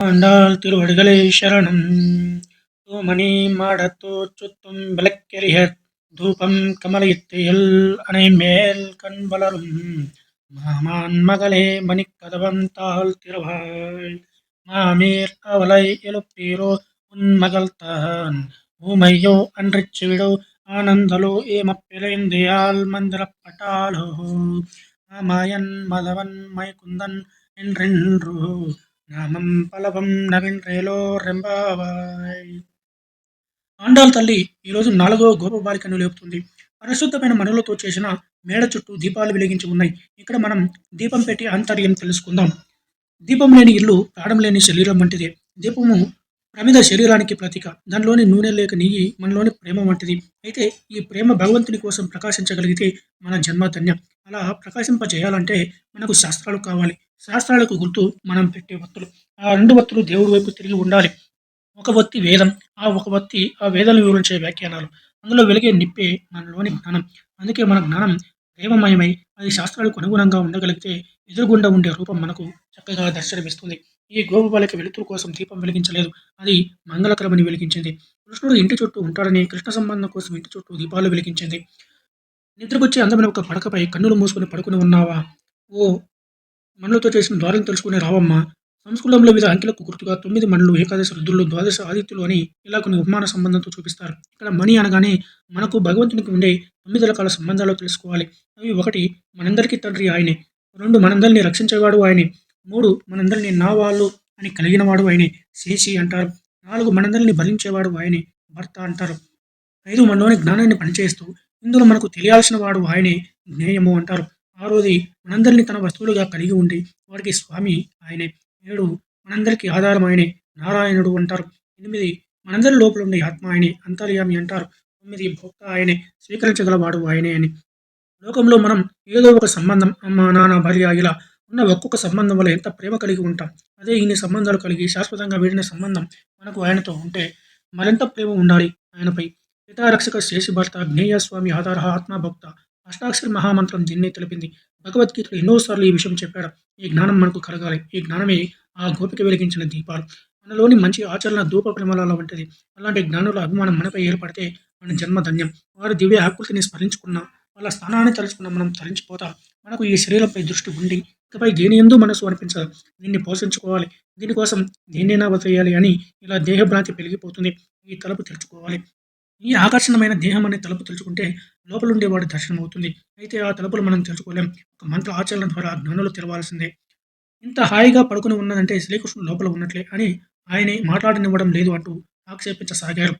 ஆண்டாள் திருவடிகளே சரணம். தூமணி மாடத்தோ சுத்தும் விளக்கெறிய தூபம் கமலயித்தையில் அணை மேல் கண் வளரும். மாமான் மகளே மணிக்கதவம் தாள் திருவாள். மாமீர் அவளை எழுப்பீரோ உன் மகள் தான். ஊமையோ அன்றிச்சு விடோ ஆனந்தலோ ஏமப்பிழைந்தியால் மந்திரப்பட்டாலோ மாமாயன் மதவன் மைகுந்தன் என்றென்றோ నామం పలవం నవీన్రేలో రెంబావాయ్ ఆండాల్ తల్లి ఈరోజు నాలుగో గోపబాలికను లేపుతుంది. పరిశుద్ధమైన మనులతో చేసిన మేడ చుట్టూ దీపాలు వెలిగించి ఉన్నాయి. ఇక్కడ మనం దీపం పెట్టి ఆంతర్యం తెలుసుకుందాం. దీపం లేని ఇల్లు ప్రాణం లేని శరీరం వంటిదే. దీపము ప్రమిద శరీరానికి ప్రతీక. దానిలోని నూనె లేక నెయ్యి మనలోని ప్రేమ వంటిది. అయితే ఈ ప్రేమ భగవంతుని కోసం ప్రకాశించగలిగితే మన జన్మ ధన్యం అలా ప్రకాశింపజేయాలంటే మనకు శాస్త్రాలు కావాలి. శాస్త్రాలకు గుర్తు మనం పెట్టే వత్తులు. ఆ రెండు వత్తులు దేవుడి వైపు తిరిగి ఉండాలి. ఒక వత్తి వేదం ఆ ఒక వత్తి ఆ వేదాలు వివరించే వ్యాఖ్యానాలు. అందులో వెలిగే నిప్పే మనలోని జ్ఞానం. అందుకే మన జ్ఞానం దేవమయమై అది శాస్త్రాలకు అనుగుణంగా ఉండగలిగితే ఎదురుగుండా ఉండే రూపం మనకు చక్కగా దర్శనమిస్తుంది. ఈ గోపబాలిక వెలుతురు కోసం దీపం వెలిగించలేదు. అది మంగళకరమని వెలిగించింది. కృష్ణుడు ఇంటి చుట్టూ ఉంటాడని కృష్ణ సంబంధం కోసం ఇంటి చుట్టూ దీపాలు వెలిగించింది. నిద్రకొచ్చే అందమైన ఒక పడకపై కన్నులు మూసుకొని పడుకుని ఉన్నావా? ఓ మనులతో చేసిన ద్వారం తెలుసుకునే రావమ్మ సంస్కృతంలో వివిధ అంకెలకు గుర్తుగా తొమ్మిది మనులు ఏకాదశి రుద్రులు ద్వాదశ ఆదిత్యులు అని ఇలా కొన్ని ఉపమాన సంబంధంతో చూపిస్తారు. ఇక్కడ మణి అనగానే మనకు భగవంతునికి ఉండే తొమ్మిది రకాల సంబంధాలు తెలుసుకోవాలి. అవి ఒకటి మనందరికీ తండ్రి ఆయనే. రెండు మనందరిని రక్షించేవాడు ఆయనే. మూడు మనందరిని నా వాళ్ళు అని కలిగినవాడు ఆయనే. శేషి అంటారు. నాలుగు మనందరిని భరించేవాడు ఆయనే. భర్త అంటారు. ఐదు మనలోని జ్ఞానాన్ని పనిచేస్తూ ఇందులో మనకు తెలియాల్సిన వాడు ఆయనే. జ్ఞేయము అంటారు. ఆరోది మనందరినీ తన వస్తువులుగా కలిగి ఉండి వారికి స్వామి ఆయనే. ఏడు మనందరికీ ఆధారం ఆయనే. నారాయణుడు అంటారు. ఎనిమిది మనందరి లోపల ఉండే ఆత్మ ఆయనే. అంతర్యామి అంటారు. తొమ్మిది భోక్త ఆయనే. స్వీకరించగలవాడు ఆయనే అని. లోకంలో మనం ఏదో ఒక సంబంధం అమ్మ నాన్న భార్య ఇలా ఉన్న ఒక్కొక్క సంబంధం వల్ల ఎంత ప్రేమ కలిగి ఉంటాం. అదే ఇన్ని సంబంధాలు కలిగి శాశ్వతంగా వీడిన సంబంధం మనకు ఆయనతో ఉంటే మరింత ప్రేమ ఉండాలి ఆయనపై. పితారక్షక శేషి భర్త జ్ఞేయస్వామి ఆధార ఆత్మభక్త అష్టాక్షరి మహామంత్రం దీన్నే తెలిపింది. భగవద్గీతలో ఎన్నోసార్లు ఈ విషయం చెప్పాడు. ఈ జ్ఞానం మనకు కలగాలి. ఈ జ్ఞానమే ఆ గోపిక వెలిగించిన దీపాలు. మనలోని మంచి ఆచరణ ధూప ప్రేమల వంటిది. అలాంటి జ్ఞానుల అభిమానం మనపై ఏర్పడితే మన జన్మ ధన్యం. వారి దివ్య ఆకృతిని స్మరించుకున్న వాళ్ళ స్థానాన్ని తలుచుకున్న మనం తరించిపోతాం మనకు ఈ శరీరంపై దృష్టి ఉండి ఇకపై దేని ఎందు మనసు అనిపించదు? దీన్ని పోషించుకోవాలి. దీనికోసం దేన్నైనా వదిలేయాలి అని ఇలా దేహభ్రాంతి పెరిగిపోతుంది. ఈ తలుపు తెరుచుకోవాలి. ఈ ఆకర్షణమైన దేహం అనే తలుపు తెలుసుకుంటే లోపలుండేవాడు దర్శనం అవుతుంది. అయితే ఆ తలుపులు మనం తెలుసుకోలేం ఒక మంత్ర ఆచరణ ద్వారా జ్ఞానులు తెరవాల్సిందే. ఇంత హాయిగా పడుకుని ఉన్నదంటే శ్రీకృష్ణుడు లోపల ఉన్నట్లే అని ఆయనే మాట్లాడనివ్వడం లేదు అంటూ ఆక్షేపించసాగారు.